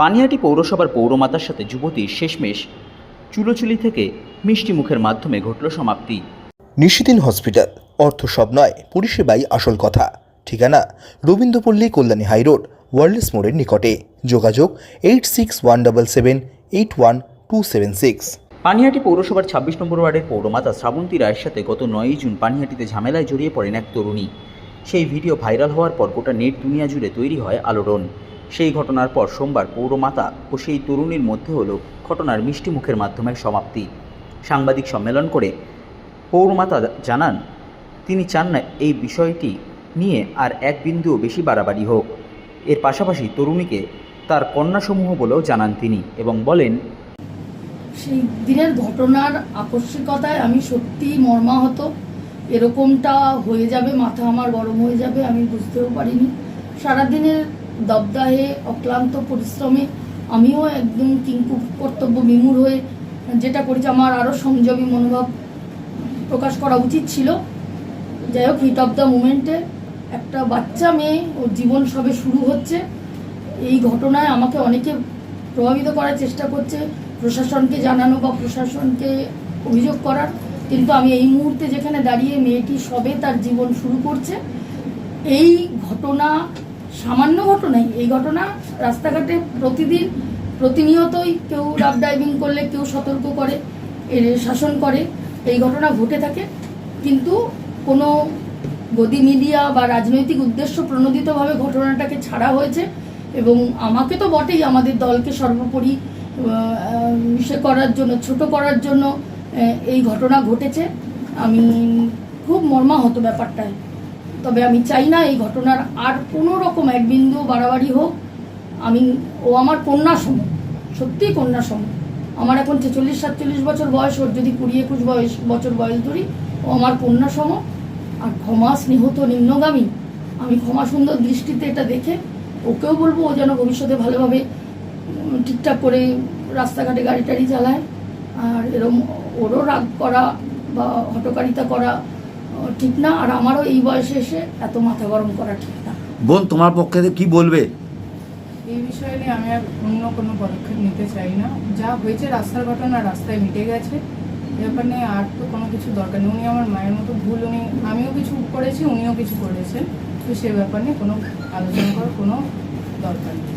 পানিহাটি পৌরসভার পৌরমাতার সাথে যুবতীর শেষমেশ চুলোচুলি থেকে মিষ্টি মুখের মাধ্যমে ঘটল সমাপ্তি। নিশিদিন হসপিটাল। অর্থ সব নয় পরিষেবাই আসল কথা। ঠিকানা রবীন্দ্রপল্লী কল্যাণী হাইরোড ওয়ার্ল্ডস মোড়ের নিকটে। যোগাযোগ eight six one double seven eight one two seven six. Panihati পৌরসভার ছাব্বিশ নম্বর ওয়ার্ডের পৌরমাতা শ্রাবন্তী রায়ের সাথে গত নয়ই জুন পানিহাটিতে ঝামেলায় জড়িয়ে পড়েন এক তরুণী। সেই ভিডিও ভাইরাল হওয়ার পর গোটা নেট দুনিয়া জুড়ে তৈরি হয় আলোড়ন। সেই ঘটনার পর সোমবার পৌরমাতা ও সেই তরুণীর মধ্যে হলো ঘটনার মিষ্টি মুখের মাধ্যমে সমাপ্তি। সাংবাদিক সম্মেলন করে পৌরমাতা জানান, তিনি চান না এই বিষয়টি নিয়ে আর এক বিন্দুও বেশি বাড়াবাড়ি হোক। এর পাশাপাশি তরুণীকে তার কন্যাসমূহ বলেও জানান তিনি এবং বলেন, সেই দিনের ঘটনার আকস্মিকতায় আমি সত্যিই মর্মাহত। এরকমটা হয়ে যাবে, মাথা আমার গরম হয়ে যাবে, আমি বুঝতেও পারিনি। সারাদিনের দবদাহে অক্লান্ত পরিশ্রমে আমিও একদম কিঙ্কু কর্তব্য বিমূর হয়ে যেটা করেছি, আমার আরও সংযমী মনোভাব প্রকাশ করা উচিত ছিল। যাই হোক হিট অফ দ্য মুমেন্টে একটা বাচ্চা মেয়ে ওর জীবন সবে শুরু হচ্ছে। এই ঘটনায় আমাকে অনেকে প্রভাবিত করার চেষ্টা করছে, প্রশাসনকে জানানো বা প্রশাসনকে অভিযোগ করার। কিন্তু আমি এই মুহূর্তে যেখানে দাঁড়িয়ে মেয়েটি সবে তার জীবন শুরু করছে, এই ঘটনা সামান্য ঘটনাই। এই ঘটনা রাস্তাঘাটে প্রতিদিন, প্রতিনিয়তই কেউ রাফ ড্রাইভিং করলে কেউ সতর্ক করে শাসন করে। এই ঘটনা ঘটে থাকে। কিন্তু কোনো গদি মিডিয়া বা রাজনৈতিক উদ্দেশ্য প্রণোদিতভাবে ঘটনাটাকে ছাড়া হয়েছে এবং আমাকে তো বটেই আমাদের দলকে সর্বোপরি ইসে করার জন্য, ছোট করার জন্য এই ঘটনা ঘটেছে। আমি খুব মর্মাহত ব্যাপারটায়। তবে আমি চাই না এই ঘটনার আর কোনো রকম এক বিন্দু বাড়াবাড়ি হোক। আমি, ও আমার কন্যা সম সত্যিই কন্যা সম। আমার এখন ছেচল্লিশ, সাতচল্লিশ বছর বয়স, ওর যদি কুড়ি, একুশ বয়স, বছর বয়স ধরি, ও আমার কন্যা সম। আর ক্ষমা স্নেহত নিম্নগামী। আমি ক্ষমা সুন্দর দৃষ্টিতে এটা দেখে ওকেও বলব, ও যেন ভবিষ্যতে ভালোভাবে ঠিকঠাক করে রাস্তাঘাটে গাড়ি টাড়ি চালায়। আর এরম ওরও রাগ করা বা হটকারিতা করা ঠিক না আর আমারও এই বয়সে এসে এত মাথা গরম করা ঠিক না। বোন তোমার পক্ষে কি বলবে? এই বিষয়ে নিয়ে আমি আর অন্য কোনো পদক্ষেপ নিতে চাই না। যা হয়েছে রাস্তার ঘটনা রাস্তায় মিটে গেছে। এ ব্যাপার নিয়ে আর তো কোনো কিছু দরকার নেই। উনি আমার মায়ের মতো ভুল উনি আমিও কিছু করেছি উনিও কিছু করেছেন। তো সে ব্যাপার নিয়ে কোনো আলোচনা করার কোনো দরকার নেই।